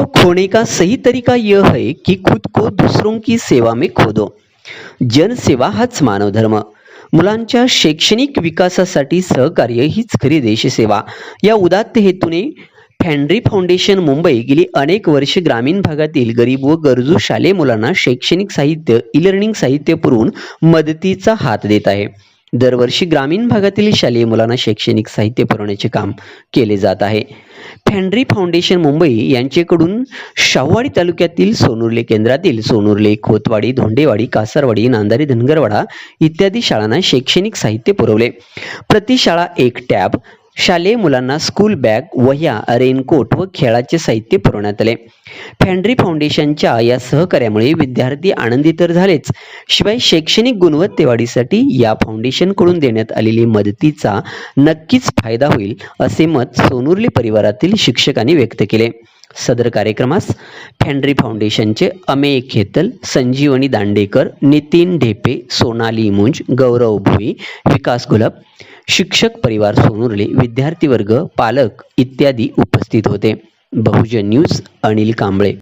होने का सही तरीका यह है कि खुद को दूसरों की सेवा में खो दो जनसेवा हाच मानव धर्म। मुलांच्या शैक्षणिक विकासासाठी सहकार्य हीच खरी देशसेवा या उदात्त हेतूने फॅन्ड्री फाउंडेशन मुंबई गेली अनेक वर्ष ग्रामीण भागातील गरीब व गरजू शालेय मुलांना शैक्षणिक साहित्य ई लर्निंग साहित्य पुरवून मदतीचा हात देत आहे. दरवर्षी ग्रामीण भागातील शालेय मुलांना शैक्षणिक साहित्य पुरवण्याचे काम केले जात आहे. फॅन्ड्री फाउंडेशन मुंबई यांच्याकडून शाहूवाडी तालुक्यातील सोनुर्ले केंद्रातील सोनुर्ले खोतवाडी धोंडेवाडी कासारवाडी नांदारी धनगरवाडा इत्यादी शाळांना शैक्षणिक साहित्य पुरवले. प्रति शाळा एक टॅब शालेय मुलांना स्कूल बॅग वह्या रेनकोट व खेळाचे साहित्य पुरवण्यात आले. फॅन्ड्री फाउंडेशनच्या या सहकार्यामुळे विद्यार्थी आनंदी तर झालेच शिवाय शैक्षणिक गुणवत्तेवाढीसाठी या फाउंडेशनकडून देण्यात आलेली मदतीचा नक्कीच फायदा होईल असे मत सोनुर्ली परिवारातील शिक्षकांनी व्यक्त केले. सदर कार्यक्रमास फॅन्ड्री फाउंडेशनचे अमेय खेतल संजीवनी दांडेकर नितीन ढेपे सोनाली मुंज गौरव भुई विकास गुलाब शिक्षक परिवार सोनुर्ले विद्यार्थी वर्ग पालक इत्यादी उपस्थित होते. बहुजन न्यूज अनिल कांबळे.